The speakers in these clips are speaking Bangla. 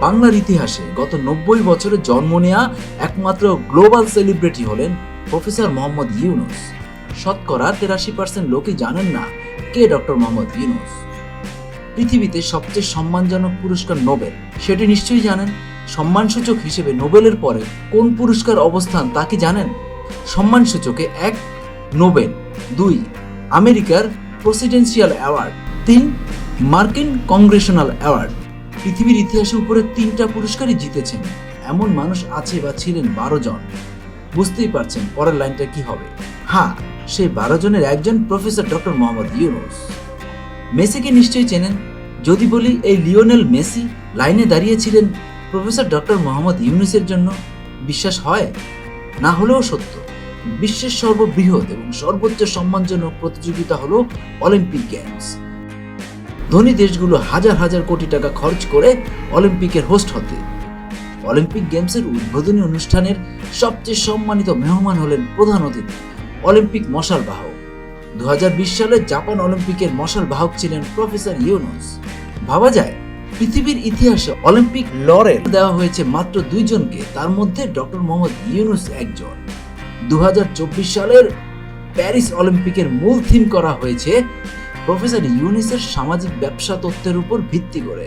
বাংলার ইতিহাসে গত নব্বই বছরে জন্ম নেয়া একমাত্র গ্লোবাল সেলিব্রিটি হলেন প্রফেসর মোহাম্মদ ইউনুস। শতকরা তেরাশি পার্সেন্ট লোকই জানেন না কে ডক্টর মোহাম্মদ ইউনুস। পৃথিবীতে সবচেয়ে সম্মানজনক পুরস্কার নোবেল, সেটি নিশ্চয়ই জানেন? সম্মানসূচক হিসেবে নোবেলের পরে কোন পুরস্কার অবস্থান তা কি জানেন? সম্মানসূচকে এক, নোবেল। দুই, আমেরিকার প্রেসিডেন্সিয়াল অ্যাওয়ার্ড। তিন, মার্কিন কংগ্রেশনাল অ্যাওয়ার্ড। পৃথিবীর ইতিহাসে উপরে তিনটা পুরস্কারই জিতেছেন। এমন মানুষ আছে বা ছিলেন বারো জন। বুঝতেই পারছেন পরের লাইনটা কি হবে। হ্যাঁ সেই বারো জনের একজন প্রফেসর ডক্টর মোহাম্মদ ইউনুস। মেসিকে নিশ্চয়ই চেনেন? যদি বলি এই লিওনেল মেসি লাইনে দাঁড়িয়েছিলেন প্রফেসর ডক্টর মোহাম্মদ ইউনুসের জন্য, বিশ্বাস হয়? না হলেও সত্য, বিশ্বের সর্ববৃহৎ এবং সর্বোচ্চ সম্মানজনক প্রতিযোগিতা হলো অলিম্পিক গেমস। ধনী দেশগুলো হাজার হাজার কোটি টাকা খরচ করে অলিম্পিকের হোস্ট হতে। অলিম্পিক গেমসের উদ্বোধনী অনুষ্ঠানের সবচেয়ে সম্মানিত মেহমান হলেন প্রধান অতিথি, অলিম্পিক মশাল বাহক। দু সালে জাপান অলিম্পিকের মশাল বাহক ছিলেন প্রফেসর ইউনুস। ভাবা যায়, পৃথিবীর ইতিহাসে অলিম্পিক লরেল দেওয়া হয়েছে মাত্র দুইজনকে তার মধ্যে ডক্টর মোহাম্মদ ইউনুস একজন। দু হাজার চব্বিশ সালের প্যারিস অলিম্পিকের মূল থিম করা হয়েছে প্রফেসর ইউনিসের সামাজিক ব্যবসা তত্ত্বের উপর ভিত্তি করে।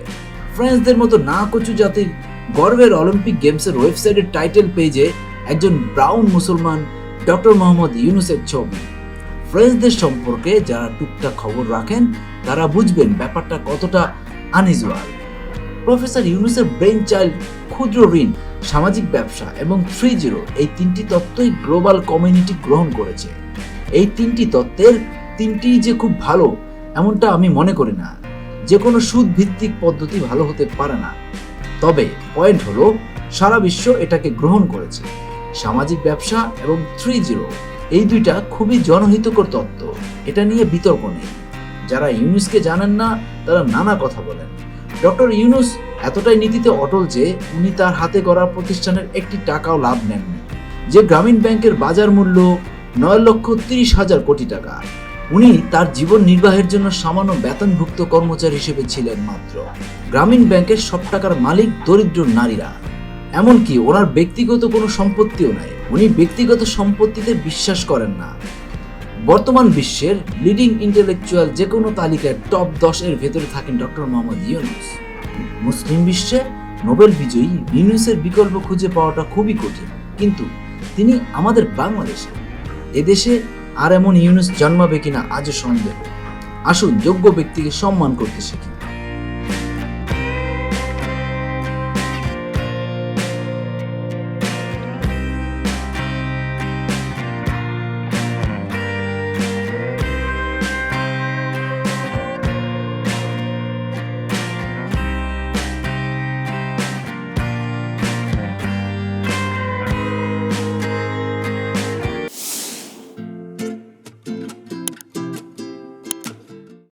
ফ্রেঞ্চদের মতো না কচু জাতির গর্বের অলিম্পিক গেমসের ওয়েবসাইটের টাইটেল পেজে একজন ব্রাউন মুসলমান ডক্টর মোহাম্মদ ইউনুসের ছবি। ফ্রেঞ্চদের সম্পর্কে যারা টুকটাক খবর রাখেন, তারা বুঝবেন ব্যাপারটা কতটা আনইজুয়াল। প্রফেসর ইউনুসের ব্রেন চাইল্ড ক্ষুদ্র ঋণ, সামাজিক ব্যবসা এবং থ্রি জিরো এই তিনটি তত্ত্বই গ্লোবাল কমিউনিটি গ্রহণ করেছে। এই তিনটি তত্ত্বের তিনটিই যে খুব ভালো এমনটা আমি মনে করি না। যে কোনো সুদ ভিত্তিক পদ্ধতি ভালো হতে পারে না। তবে পয়েন্ট হলো, সারা বিশ্ব এটাকে গ্রহণ করেছে। সামাজিক ব্যবসা এবং থ্রি জিরো, এই দুইটা খুবই জনহিতকর তত্ত্ব। এটা নিয়ে বিতর্ক নেই। যারা ইউনুসকে জানেন না, তারা নানা কথা বলেন। ডক্টর ইউনুস এতটাই নীতিতে অটল যে, উনি তার হাতে গড়া প্রতিষ্ঠানের একটি টাকাও লাভ নেননি। যে গ্রামীণ ব্যাংকের বাজার মূল্য নয় লক্ষ তিরিশ হাজার কোটি টাকা। উনি তার জীবন নির্বাহের জন্য সামান্য বেতনভুক্ত কর্মচারী হিসেবে ছিলেন মাত্র। গ্রামীণ ব্যাংকের সব টাকার মালিক দরিদ্র নারীরা। এমনকি ওনার ব্যক্তিগত কোনো সম্পত্তিও নাই। উনি ব্যক্তিগত সম্পত্তিতে বিশ্বাস করেন না। বর্তমান বিশ্বের লিডিং ইন্টেলেকচুয়াল যে কোনো তালিকায় টপ দশ এর ভেতরে থাকেন ডক্টর মোহাম্মদ ইউনুস। মুসলিম বিশ্বে নোবেল বিজয়ী ইউনুসের বিকল্প খুঁজে পাওয়াটা খুবই কঠিন। কিন্তু তিনি আমাদের বাংলাদেশে, এদেশে আর এমন ইউনুস জন্মাবে কিনা আজও সন্দেহ। আসুন যোগ্য ব্যক্তিকে সম্মান করতে শিখি।